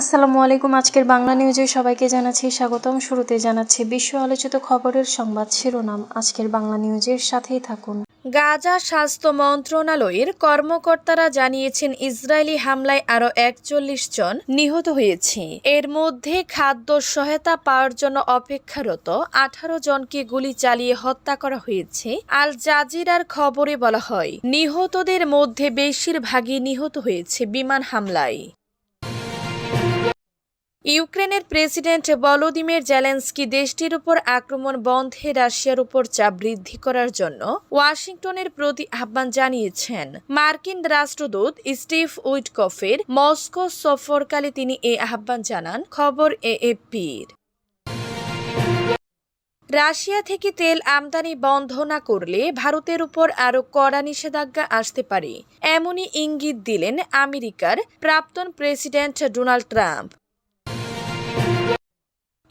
আসসালামু আলাইকুম, আজকের বাংলা নিউজে সবাইকে জানাচ্ছি স্বাগতম। শুরুতে জানাচ্ছি বিশ্ব আলোচিত খবরের সংবাদ শিরোনাম। আজকের বাংলা নিউজের সাথেই থাকুন। গাজা স্বাস্থ্য মন্ত্রণালয়ের কর্মকর্তারা জানিয়েছেন, ইসরায়েলি হামলায় আরও একচল্লিশ জন নিহত হয়েছে। এর মধ্যে খাদ্য সহায়তা পাওয়ার জন্য অপেক্ষারত আঠারো জনকে গুলি চালিয়ে হত্যা করা হয়েছে, আল জাজিরার খবরে বলা হয়, নিহতদের মধ্যে বেশিরভাগই নিহত হয়েছে বিমান হামলায়। ইউক্রেনের প্রেসিডেন্ট ভলোদিমির জেলেন্সকি দেশটির উপর আক্রমণ বন্ধে রাশিয়ার উপর চাপ বৃদ্ধি করার জন্য ওয়াশিংটনের প্রতি আহ্বান জানিয়েছেন। মার্কিন রাষ্ট্রদূত স্টিভ উইটকফের মস্কো সফরকালে তিনি এ আহ্বান জানান খবর এএপির রাশিয়া থেকে তেল আমদানি বন্ধ না করলে ভারতের উপর আরও কড়া নিষেধাজ্ঞা আসতে পারে, এমনই ইঙ্গিত দিলেন আমেরিকার প্রাক্তন প্রেসিডেন্ট ডোনাল্ড ট্রাম্প।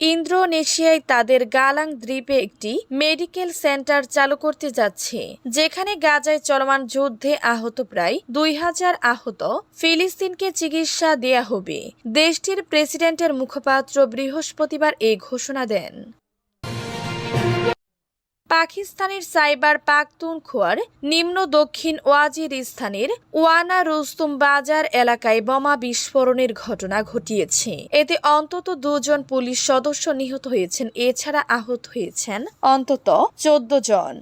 ইন্দ্রোনেশিয়ায় তাদের গালাং দ্বীপে একটি মেডিকেল সেন্টার চালু করতে যাচ্ছে, যেখানে গাজায় চলমান যুদ্ধে আহত প্রায় দুই হাজার আহত ফিলিস্তিনকে চিকিৎসা দেয়া হবে। দেশটির প্রেসিডেন্টের মুখপাত্র বৃহস্পতিবার এই ঘোষণা দেন। পাকিস্তানের সাইবার পাখতুনখোয়ার নিম্ন দক্ষিণ ওয়াজিরিস্তানের ওয়ানা রুস্তুম বাজার এলাকায় বোমা বিস্ফোরণের ঘটনা ঘটিয়েছে। এতে অন্তত দুজন পুলিশ সদস্য নিহত হয়েছেন, এছাড়া আহত হয়েছেন অন্তত চোদ্দ জন।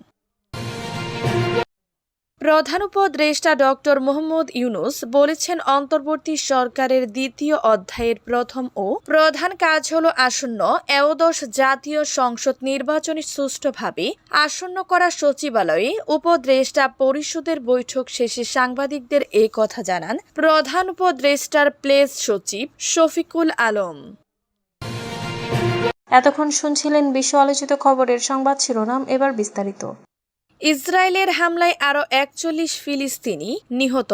প্রধান উপদেষ্টা ডক্টর মোহাম্মদ ইউনুস বলেছেন, অন্তর্বর্তী সরকারের দ্বিতীয় অধ্যায়ের প্রথম ও প্রধান কাজ হল আসন্ন এওদশ জাতীয় সংসদ নির্বাচনে সুষ্ঠুভাবে আসন্ন করা সচিবালয়ে উপদেষ্টা পরিষদের বৈঠক শেষে সাংবাদিকদের এ কথা জানান প্রধান উপদেষ্টার প্লেস সচিব শফিকুল আলম। এতক্ষণ শুনছিলেন বিশ্ব আলোচিত খবরের সংবাদ শিরোনাম, এবার বিস্তারিত। ইসরায়েলের হামলায় আরও একচল্লিশ ফিলিস্তিনি নিহত।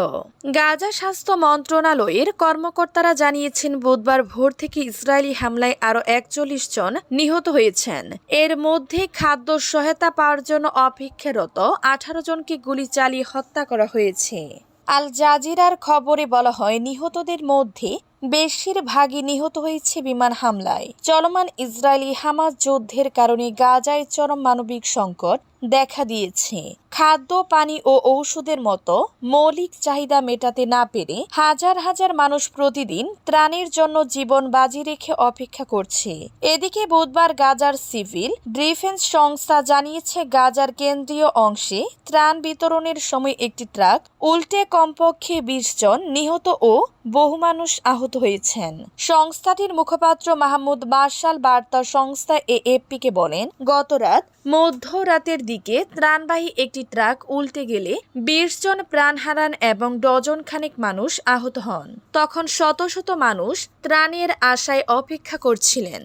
গাজা স্বাস্থ্য মন্ত্রণালয়ের কর্মকর্তারা জানিয়েছেন, বুধবার ভোর থেকে ইসরায়েলি হামলায় আরও একচল্লিশ জন নিহত হয়েছেন। এর মধ্যে খাদ্য সহায়তা পাওয়ার জন্য অপেক্ষারত আঠারো জনকে গুলি চালিয়ে হত্যা করা হয়েছে। আল জাজিরার খবরে বলা হয়, নিহতদের মধ্যে বেশিরভাগই নিহত হয়েছে বিমান হামলায়। চলমান ইসরায়েলি হামাস যুদ্ধের কারণে গাজায় চরম মানবিক সংকট দেখা দিয়েছে। খাদ্য, পানি ও ঔষধের মতো মৌলিক চাহিদা মেটাতে না পেরে হাজার হাজার মানুষ প্রতিদিন ত্রাণের জন্য জীবন বাজি রেখে অপেক্ষা করছে। এদিকে বুধবার গাজার সিভিল ডিফেন্স সংস্থা জানিয়েছে, গাজার কেন্দ্রীয় অংশে ত্রাণ বিতরণের সময় একটি ট্রাক উল্টে কমপক্ষে বিশ জন নিহত ও বহু মানুষ আহত হয়েছেন। সংস্থাটির মুখপাত্র মাহমুদ মার্শাল বার্তা সংস্থা এএফপিকে বলেন, গতরাত মধ্যরাতের দিকে ত্রাণবাহী একটি ট্রাক উল্টে গেলে বিশ জন প্রাণ হারান এবং ডজন খানেক মানুষ আহত হন। তখন শত শত মানুষ ত্রাণের আশায় অপেক্ষা করছিলেন।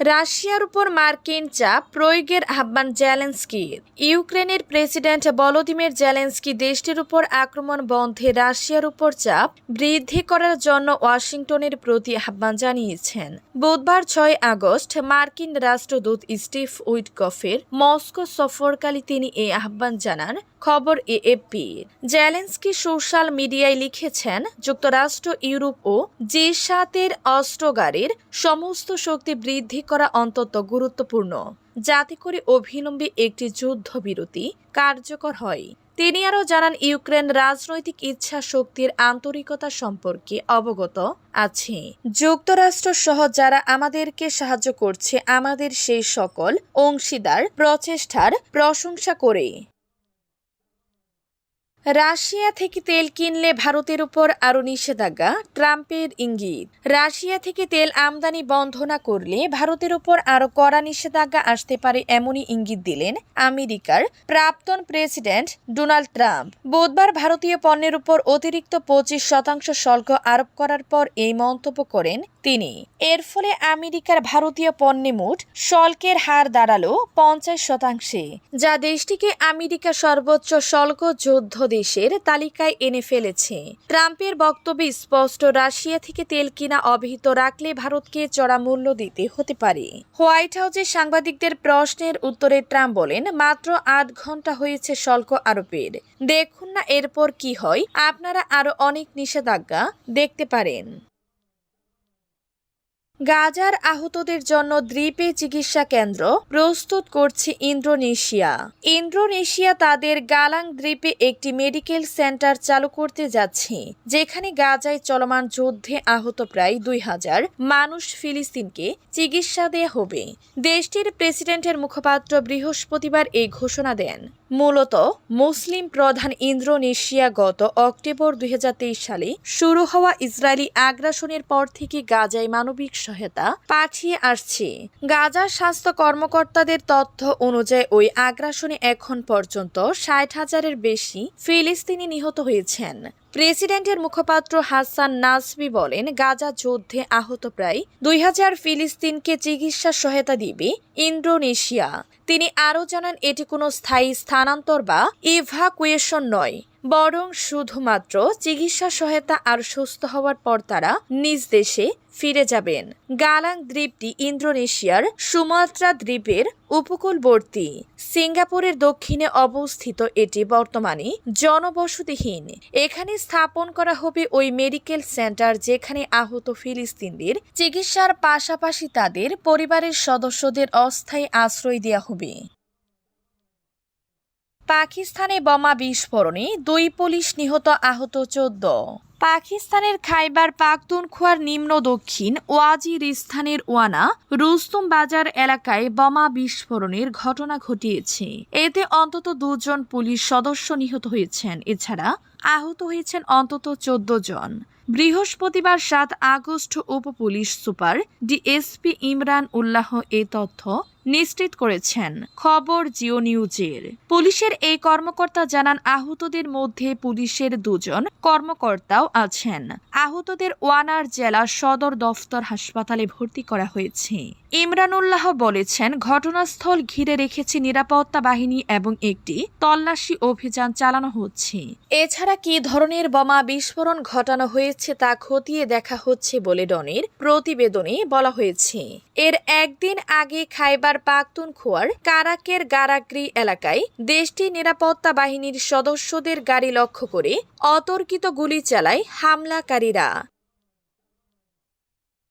রাশিয়ার উপর মার্কিন চাপ, প্রয়োগের আহ্বান জেলেন্সকির ইউক্রেনের প্রেসিডেন্ট ভলোদিমির জেলেন্সকি দেশটির উপর আক্রমণ বন্ধে রাশিয়ার উপর চাপ বৃদ্ধি করার জন্য ওয়াশিংটনের প্রতি আহ্বান জানিয়েছেন। বুধবার ছয় আগস্ট মার্কিন রাষ্ট্রদূত স্টিভ উইটকফের মস্কো সফরকালে তিনি এই আহ্বান জানান খবর এএফপি। জেলেন্সকি সোশ্যাল মিডিয়ায় লিখেছেন, যুক্তরাষ্ট্র, ইউরোপ ও জি সাতের অস্ত্রগারের সমস্ত শক্তি বৃদ্ধি করা অন্তত গুরুত্বপূর্ণ। যাতে করে অভিলম্বে একটি যুদ্ধবিরতি কার্যকর হয়। তিনি আরও জানান, ইউক্রেন রাজনৈতিক ইচ্ছা শক্তির আন্তরিকতা সম্পর্কে অবগত আছে। যুক্তরাষ্ট্র সহ যারা আমাদেরকে সাহায্য করছে, আমাদের সেই সকল অংশীদার প্রচেষ্টার প্রশংসা করে। রাশিয়া থেকে তেল কিনলে ভারতের উপর আরও নিষেধাজ্ঞা, ট্রাম্পের ইঙ্গিত। রাশিয়া থেকে তেল আমদানি বন্ধ না করলে ভারতের উপর আরও কড়া নিষেধাজ্ঞা আসতে পারে এমনই ইঙ্গিত দিলেন আমেরিকার প্রাক্তন প্রেসিডেন্ট ডোনাল্ড ট্রাম্প। বুধবার ভারতীয় পণ্যের উপর অতিরিক্ত পঁচিশ শতাংশ শুল্ক আরোপ করার পর এই মন্তব্য করেন তিনি। এর ফলে আমেরিকার ভারতীয় পণ্যে মোট শুল্কের হার দাঁড়াল পঞ্চাশ শতাংশে, যা দেশটিকে আমেরিকা সর্বোচ্চ শুল্ক যুদ্ধ দেশের তালিকায় এনে ফেলেছে। ট্রাম্পের বক্তব্যে স্পষ্ট, রাশিয়া থেকে তেল কিনা অব্যাহত রাখলে ভারতকে চড়া মূল্য দিতে হতে পারে। হোয়াইট হাউসে সাংবাদিকদের প্রশ্নের উত্তরে ট্রাম্প বলেন, মাত্র আট ঘণ্টা হয়েছে শুল্ক আরোপের। দেখুন না এরপর কি হয়। আপনারা আরও অনেক নিষেধাজ্ঞা দেখতে পারেন। গাজার আহতদের জন্য দ্বীপে চিকিৎসা কেন্দ্র প্রস্তুত করছে ইন্দোনেশিয়া। ইন্দোনেশিয়া তাদের গালাং দ্বীপে একটি মেডিকেল সেন্টার চালু করতে যাচ্ছে, যেখানে গাজায় চলমান যুদ্ধে আহত প্রায় দুই হাজার মানুষ ফিলিস্তিনকে চিকিৎসা দেয়া হবে। দেশটির প্রেসিডেন্টের মুখপাত্র বৃহস্পতিবার এই ঘোষণা দেন। মূলত মুসলিম প্রধান ইন্দোনেশিয়া গত অক্টোবর দুই হাজার তেইশ সালে শুরু হওয়া ইসরায়েলি আগ্রাসনের পর থেকে গাজায় মানবিক সহায়তা পাঠিয়ে আসছি। গাজার স্বাস্থ্য কর্মকর্তাদের তথ্য অনুযায়ী ওই আগ্রাসনে এখন পর্যন্ত ষাট হাজারের বেশি ফিলিস্তিনি নিহত হয়েছেন। প্রেসিডেন্টের মুখপাত্র হাসান নাসবি বলেন, গাজা যুদ্ধে আহত প্রায় দুই হাজার ফিলিস্তিনকে চিকিৎসা সহায়তা দিবে ইন্দোনেশিয়া। তিনি আরও জানান, এটি কোনো স্থায়ী স্থানান্তর বা ইভাকুয়েশন নয়, বরং শুধুমাত্র চিকিৎসা সহায়তা আর সুস্থ হওয়ার পর তারা নিজ দেশে ফিরে যাবেন। গালাং দ্বীপটি ইন্দোনেশিয়ার সুমাত্রা দ্বীপের উপকূলবর্তী সিঙ্গাপুরের দক্ষিণে অবস্থিত এটি বর্তমানে জনবসতিহীন। এখানে স্থাপন করা হবে ওই মেডিকেল সেন্টার যেখানে আহত ফিলিস্তিনদের চিকিৎসার পাশাপাশি তাদের পরিবারের সদস্যদের অস্থায়ী আশ্রয় দেওয়া হবে। পাকিস্তানে বোমা বিস্ফোরণে দুই পুলিশ নিহত আহত চোদ্দ। পাকিস্তানের খাইবার পাখতুনখোয়ার নিম্ন দক্ষিণ ওয়াজিরিস্তানের ওয়ানা রুস্তুম বাজার এলাকায় বোমা বিস্ফোরণের ঘটনা ঘটিয়েছে। এতে অন্তত দুজন পুলিশ সদস্য নিহত হয়েছেন। এছাড়া আহত হয়েছেন অন্তত চোদ্দ জন। বৃহস্পতিবার সাত আগস্ট উপ police super DSP Imran Ullah এ তথ্য নিশ্চিত করেছেন। খবর জিও নিউজের। পুলিশের এই কর্মকর্তা জানান, আহতদের মধ্যে পুলিশের দুজন কর্মকর্তাও আছেন। আহতদের ওয়ানার জেলা সদর দফতর হাসপাতালে ভর্তি করা হয়েছে। ইমরানুল্লাহ বলেছেন, ঘটনাস্থল ঘিরে রেখেছে নিরাপত্তা বাহিনী এবং একটি তল্লাশি অভিযান চালানো হচ্ছে। এছাড়া কি ধরনের বোমা বিস্ফোরণ ঘটানো হয়েছে তা খতিয়ে দেখা হচ্ছে বলে ডনের প্রতিবেদনে বলা হয়েছে। এর একদিন আগে খাইবার পাখতুনখোয়ার কারাকের গারাগ্রি এলাকায় দেশটির নিরাপত্তা বাহিনীর সদস্যদের গাড়ি লক্ষ্য করে অতর্কিত গুলি চালায় হামলাকারীরা।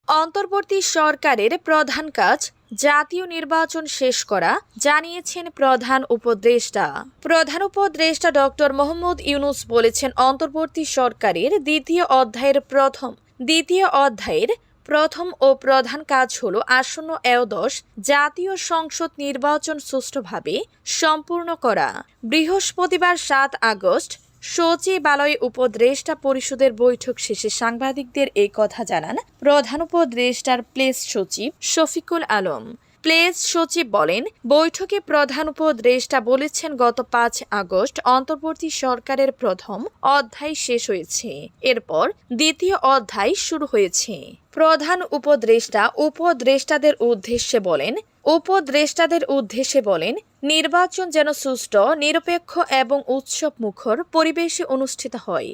অন্তর্বর্তী সরকারের প্রধান কাজ, জাতীয় নির্বাচন শেষ করা, জানিয়েছেন প্রধান উপদেষ্টা। প্রধান উপদেষ্টা ডক্টর মোহাম্মদ ইউনুস বলেছেন, অন্তর্বর্তী সরকারের দ্বিতীয় অধ্যায়ের প্রথম, দ্বিতীয় অধ্যায়ের প্রথম ও প্রধান কাজ হল আসন্ন এওদশ জাতীয় সংসদ নির্বাচন সুষ্ঠুভাবে সম্পূর্ণ করা। বৃহস্পতিবার সাত আগস্ট সচিবালয় উপদেষ্টা পরিষদের বৈঠক শেষে সাংবাদিকদের এই কথা জানান প্রধান উপদেষ্টার প্লেস সচিব শফিকুল আলম। প্লেস সচিব বলেন, বৈঠকে প্রধান উপদেষ্টা বলেছেন, গত পাঁচ আগস্ট অন্তর্বর্তী সরকারের প্রথম অধ্যায় শেষ হয়েছে। এরপর দ্বিতীয় অধ্যায় শুরু হয়েছে। প্রধান উপদেষ্টা উপদেষ্টাদের উদ্দেশ্যে বলেন, উপদেষ্টাদের উদ্দেশ্যে বলেন, নির্বাচন যেন সুষ্ঠু, নিরপেক্ষ এবং উৎসব মুখর পরিবেশে অনুষ্ঠিত হয়।